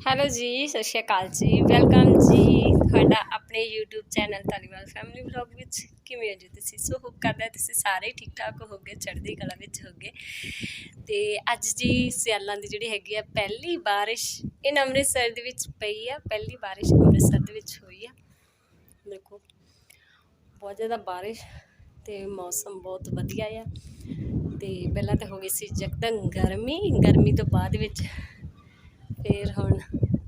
Hello ਜੀ, ਸਤਿ ਸ਼੍ਰੀ ਅਕਾਲ ਜੀ। ਵੈਲਕਮ ਜੀ ਤੁਹਾਡਾ ਆਪਣੇ YouTube channel Dhaliwal family vlog ਵਿੱਚ। ਕਿਵੇਂ ਹੋ ਜੀ ਤੁਸੀਂ? ਸੋ ਹੋਪ ਕਰਦਾ ਤੁਸੀਂ ਸਾਰੇ ਠੀਕ ਠਾਕ ਹੋਗੇ ਚੜ੍ਹਦੀ ਕਲਾ ਵਿੱਚ ਹੋਗੇ ਤੇ ਅੱਜ ਜੀ ਸਿਆਲਾਂ ਦੀ ਜਿਹੜੀ ਹੈਗੀ ਆ, ਪਹਿਲੀ ਬਾਰਿਸ਼ ਇਨ ਅੰਮ੍ਰਿਤਸਰ ਦੇ ਵਿੱਚ ਪਈ ਆ। ਪਹਿਲੀ ਬਾਰਿਸ਼ ਅੰਮ੍ਰਿਤਸਰ ਦੇ ਵਿੱਚ ਹੋਈ ਆ। ਦੇਖੋ, ਬਹੁਤ ਜ਼ਿਆਦਾ ਬਾਰਿਸ਼ ਤੇ ਮੌਸਮ ਬਹੁਤ ਵਧੀਆ ਆ। ਤੇ ਪਹਿਲਾਂ ਤਾਂ ਹੋ ਗਈ ਸੀ ਜਕਦਮ ਗਰਮੀ। ਗਰਮੀ ਤੋਂ ਬਾਅਦ ਵਿੱਚ ਫਿਰ ਹੁਣ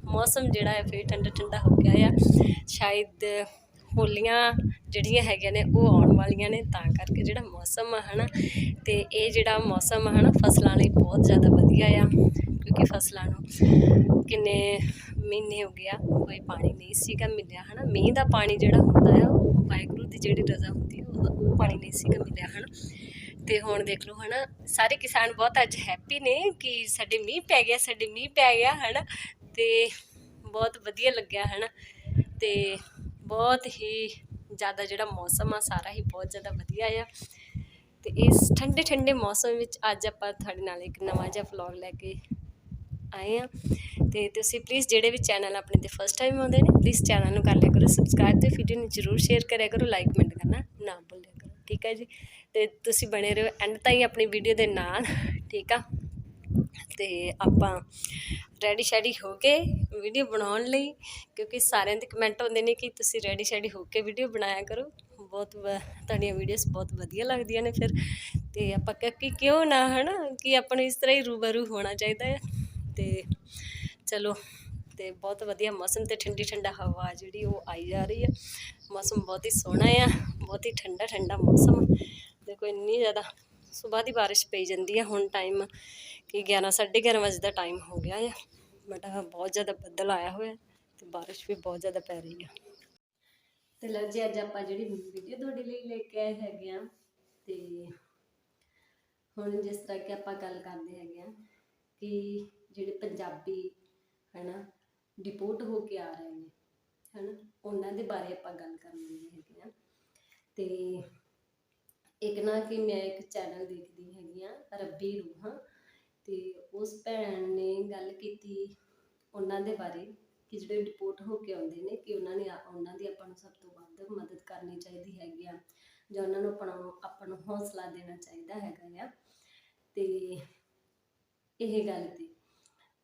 ਮੌਸਮ ਜਿਹੜਾ ਹੈ ਫਿਰ ਠੰਡਾ ਠੰਡਾ ਹੋ ਗਿਆ ਆ। ਸ਼ਾਇਦ ਹੋਲੀਆਂ ਜਿਹੜੀਆਂ ਹੈਗੀਆਂ ਨੇ ਉਹ ਆਉਣ ਵਾਲੀਆਂ ਨੇ, ਤਾਂ ਕਰਕੇ ਜਿਹੜਾ ਮੌਸਮ ਆ ਹਨਾ, ਤੇ ਇਹ ਜਿਹੜਾ ਮੌਸਮ ਆ ਹਨਾ, ਫਸਲਾਂ ਲਈ ਬਹੁਤ ਜ਼ਿਆਦਾ ਵਧੀਆ ਆ, ਕਿਉਂਕਿ ਫਸਲਾਂ ਨੂੰ ਕਿੰਨੇ ਮਹੀਨੇ ਹੋ ਗਿਆ ਕੋਈ ਪਾਣੀ ਨਹੀਂ ਸੀਗਾ ਮਿਲਿਆ ਹਨਾ। ਮੀਂਹ ਦਾ ਪਾਣੀ ਜਿਹੜਾ ਹੁੰਦਾ ਆ ਉਹ ਵਾਹਿਗੁਰੂ ਦੀ ਜਿਹੜੀ ਰਜ਼ਾ ਹੁੰਦੀ ਆ ਉਹ ਉਹ ਪਾਣੀ ਨਹੀਂ ਸੀਗਾ ਮਿਲਿਆ ਹਨਾ। ਤੇ ਹੁਣ ਦੇਖ ਲਓ ਹਨਾ, ਸਾਰੇ ਕਿਸਾਨ ਬਹੁਤ ਅੱਜ ਹੈਪੀ ਨੇ ਕਿ ਸਾਡੇ ਮੀਂਹ ਪੈ ਗਿਆ, ਸਾਡੇ ਮੀਂਹ ਪੈ ਗਿਆ ਹਨਾ, ਤੇ ਬਹੁਤ ਵਧੀਆ ਲੱਗਿਆ ਹਨਾ, ਤੇ ਬਹੁਤ ਹੀ ਜ਼ਿਆਦਾ ਜਿਹੜਾ ਮੌਸਮ ਆ, ਸਾਰਾ ਹੀ ਬਹੁਤ ਜ਼ਿਆਦਾ ਵਧੀਆ ਆ। ਤੇ ਇਸ ਠੰਡੇ ਠੰਡੇ ਮੌਸਮ ਵਿੱਚ ਅੱਜ ਆਪਾਂ ਤੁਹਾਡੇ ਨਾਲ ਇੱਕ ਨਵਾਂ ਜਿਹਾ ਵਲੌਗ ਲੈ ਕੇ ਆਏ ਆ। ਤੇ ਤੁਸੀਂ ਪਲੀਜ਼ ਜਿਹੜੇ ਵੀ ਚੈਨਲ ਆਪਣੇ ਤੇ ਫਸਟ ਟਾਈਮ ਆਉਂਦੇ ਨੇ ਪਲੀਜ਼ ਚੈਨਲ ਨੂੰ ਕਰ ਲਿਆ ਕਰੋ ਸਬਸਕ੍ਰਾਈਬ ਤੇ ਵੀਡੀਓ ਨੂੰ ਜਰੂਰ ਸ਼ੇਅਰ ਕਰਿਆ ਕਰੋ ਲਾਈਕ ਕਮੈਂਟ ਕਰਨਾ ਨਾ ਭੁੱਲਿਓ। ਠੀਕ ਹੈ ਜੀ। ਤੇ ਤੁਸੀਂ ਬਣੇ ਰਹੋ ਐਂਡ ਤਾਈਂ ਆਪਣੀ ਵੀਡੀਓ ਦੇ ਨਾਲ, ਠੀਕ ਆ। ਤੇ ਆਪਾਂ ਰੈਡੀ ਸ਼ੈਡੀ ਹੋ ਕੇ ਵੀਡੀਓ ਬਣਾਉਣ ਲਈ, ਕਿਉਂਕਿ ਸਾਰਿਆਂ ਦੇ ਕਮੈਂਟ ਆਉਂਦੇ ਨੇ ਕਿ ਤੁਸੀਂ ਰੈਡੀ ਸ਼ੈਡੀ ਹੋ ਕੇ ਵੀਡੀਓ ਬਣਾਇਆ ਕਰੋ। ਬਹੁਤ ਵ- ਤੁਹਾਡੀਆਂ ਵੀਡੀਓਜ਼ ਬਹੁਤ ਵਧੀਆ ਲੱਗਦੀਆਂ ਨੇ ਫਿਰ। ਤੇ ਆਪਾਂ ਕਿਹਾ ਕਿ ਕਿਉਂ ਨਾ, ਹਨਾ? ਕਿ ਆਪਾਂ ਨੂੰ ਇਸ ਤਰ੍ਹਾਂ ਹੀ ਰੂਬਰੂ ਹੋਣਾ ਚਾਹੀਦਾ ਹੈ। ਤੇ ਚਲੋ ਤੇ ਬਹੁਤ ਵਧੀਆ ਮੌਸਮ ਤੇ ਠੰਡੀ ਠੰਡਾ ਹਵਾ ਜਿਹੜੀ ਉਹ ਆਈ ਜਾ ਰਹੀ ਹੈ। ਮੌਸਮ ਬਹੁਤ ਹੀ ਸੋਹਣਾ ਆ ਬਹੁਤ ਹੀ ਠੰਡਾ ਠੰਡਾ ਮੌਸਮ। ਦੇਖੋ ਇੰਨੀ ਜ਼ਿਆਦਾ ਸਵੇਰ ਦੀ ਬਾਰਿਸ਼ ਪਈ ਜਾਂਦੀ ਹੈ ਹੁਣ ਟਾਈਮ ਕਿ 11 11:30 ਵਜੇ ਦਾ ਟਾਈਮ ਹੋ ਗਿਆ ਆ ਬਟ ਬਹੁਤ ਜ਼ਿਆਦਾ ਬੱਦਲ ਆਇਆ ਹੋਇਆ ਤੇ ਬਾਰਿਸ਼ ਵੀ ਬਹੁਤ ਜ਼ਿਆਦਾ ਪੈ ਰਹੀ ਆ ਤੇ ਲਓ ਜੀ, ਅੱਜ ਆਪਾਂ ਜਿਹੜੀ ਵੀਡੀਓ ਤੁਹਾਡੇ ਲਈ ਲੈ ਕੇ ਆਏ ਹੈਗੇ ਆ ਤੇ ਹੁਣ ਜਿਸ ਤਰ੍ਹਾਂ ਕਿ ਆਪਾਂ ਗੱਲ ਕਰਦੇ ਹੈਗੇ ਆ ਕਿ ਜਿਹੜੇ ਪੰਜਾਬੀ ਹਨਾ ਡਿਪੋਰਟ ਹੋ ਕੇ ਆ ਰਹੇ ਨੇ, ਹਨਾ? ਉਹਨਾਂ ਦੇ ਬਾਰੇ ਆਪਾਂ ਗੱਲ ਕਰਨੀ ਲੱਗੇ ਹੈਗੇ ਆ। ਤੇ ਇੱਕ ਨਾ ਕਿ ਮੈਂ ਇੱਕ ਚੈਨਲ ਦੇਖਦੀ ਹੈਗੀ ਆ, ਰੱਬੀ ਰੂਹਾਂ। ਤੇ ਉਸ ਭੈਣ ਨੇ ਗੱਲ ਕੀਤੀ ਉਹਨਾਂ ਦੇ ਬਾਰੇ, ਕਿ ਜਿਹੜੇ ਡਿਪੋਰਟ ਹੋ ਕੇ ਆਉਂਦੇ ਨੇ, ਕਿ ਉਹਨਾਂ ਨੇ ਉਹਨਾਂ ਦੀ ਆਪਾਂ ਨੂੰ ਸਭ ਤੋਂ ਵੱਧ ਮਦਦ ਕਰਨੀ ਚਾਹੀਦੀ ਹੈਗੀ ਆ, ਜਾਂ ਉਹਨਾਂ ਨੂੰ ਆਪਣਾ, ਆਪਾਂ ਨੂੰ ਹੌਸਲਾ ਦੇਣਾ ਚਾਹੀਦਾ ਹੈਗਾ ਆ। ਤੇ ਇਹ ਗੱਲ ਤੇ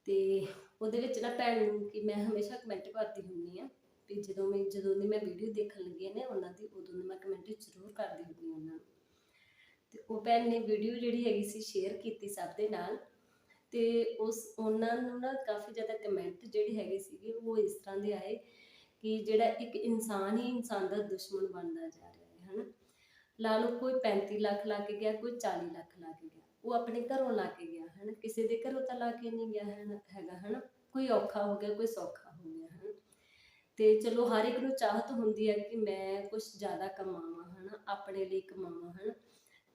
ਤੇ ਉਹਦੇ ਵਿੱਚ ਨਾ ਭੈਣ ਨੂੰ ਕਿ ਮੈਂ ਹਮੇਸ਼ਾ ਕਮੈਂਟ ਕਰਦੀ ਹੁੰਦੀ ਆ ਵੀ ਜਦੋਂ ਮੈਂ, ਜਦੋਂ ਦੀ ਮੈਂ ਵੀਡੀਓ ਦੇਖਣ ਲੱਗੀ ਨੇ ਉਹਨਾਂ ਦੀ, ਉਦੋਂ ਦੀ ਮੈਂ ਕਮੈਂਟ ਜ਼ਰੂਰ ਕਰਦੀ ਹੁੰਦੀ ਹਾਂ ਉਹਨਾਂ ਨੂੰ। ਤੇ ਉਹ ਭੈਣ ਨੇ ਵੀਡੀਓ ਜਿਹੜੀ ਹੈਗੀ ਸੀ ਸ਼ੇਅਰ ਕੀਤੀ ਸਭ ਦੇ ਨਾਲ ਤੇ ਉਸ, ਉਹਨਾਂ ਨੂੰ ਨਾ ਕਾਫੀ ਜ਼ਿਆਦਾ ਕਮੈਂਟ ਜਿਹੜੇ ਹੈਗੇ ਸੀਗੇ ਉਹ ਇਸ ਤਰ੍ਹਾਂ ਦੇ ਆਏ ਕਿ ਜਿਹੜਾ ਇੱਕ ਇਨਸਾਨ ਹੀ ਇਨਸਾਨ ਦਾ ਦੁਸ਼ਮਣ ਬਣਦਾ ਜਾ ਰਿਹਾ ਹੈ, ਹਨਾ? ਲਾ ਲਓ ਕੋਈ 35 ਲੱਖ ਲਾ ਕੇ ਗਿਆ, ਕੋਈ 40 ਲੱਖ ਲਾ ਕੇ ਗਿਆ। ਉਹ ਆਪਣੇ ਘਰੋਂ ਲਾ ਕੇ ਗਿਆ, ਹਨਾ? ਕਿਸੇ ਦੇ ਘਰੋਂ ਤਾਂ ਲਾ ਕੇ ਨਹੀਂ ਗਿਆ ਹੈ ਹੈਗਾ, ਹਨਾ? ਕੋਈ ਔਖਾ ਹੋ ਗਿਆ, ਕੋਈ ਸੌਖਾ ਹੋ ਗਿਆ, ਹਨਾ? ਤੇ ਚਲੋ ਹਰ ਇੱਕ ਨੂੰ ਚਾਹਤ ਹੁੰਦੀ ਹੈ ਕਿ ਮੈਂ ਕੁਝ ਜ਼ਿਆਦਾ ਕਮਾਵਾਂ, ਹਨਾ? ਆਪਣੇ ਲਈ ਕਮਾਵਾਂ, ਹਨਾ?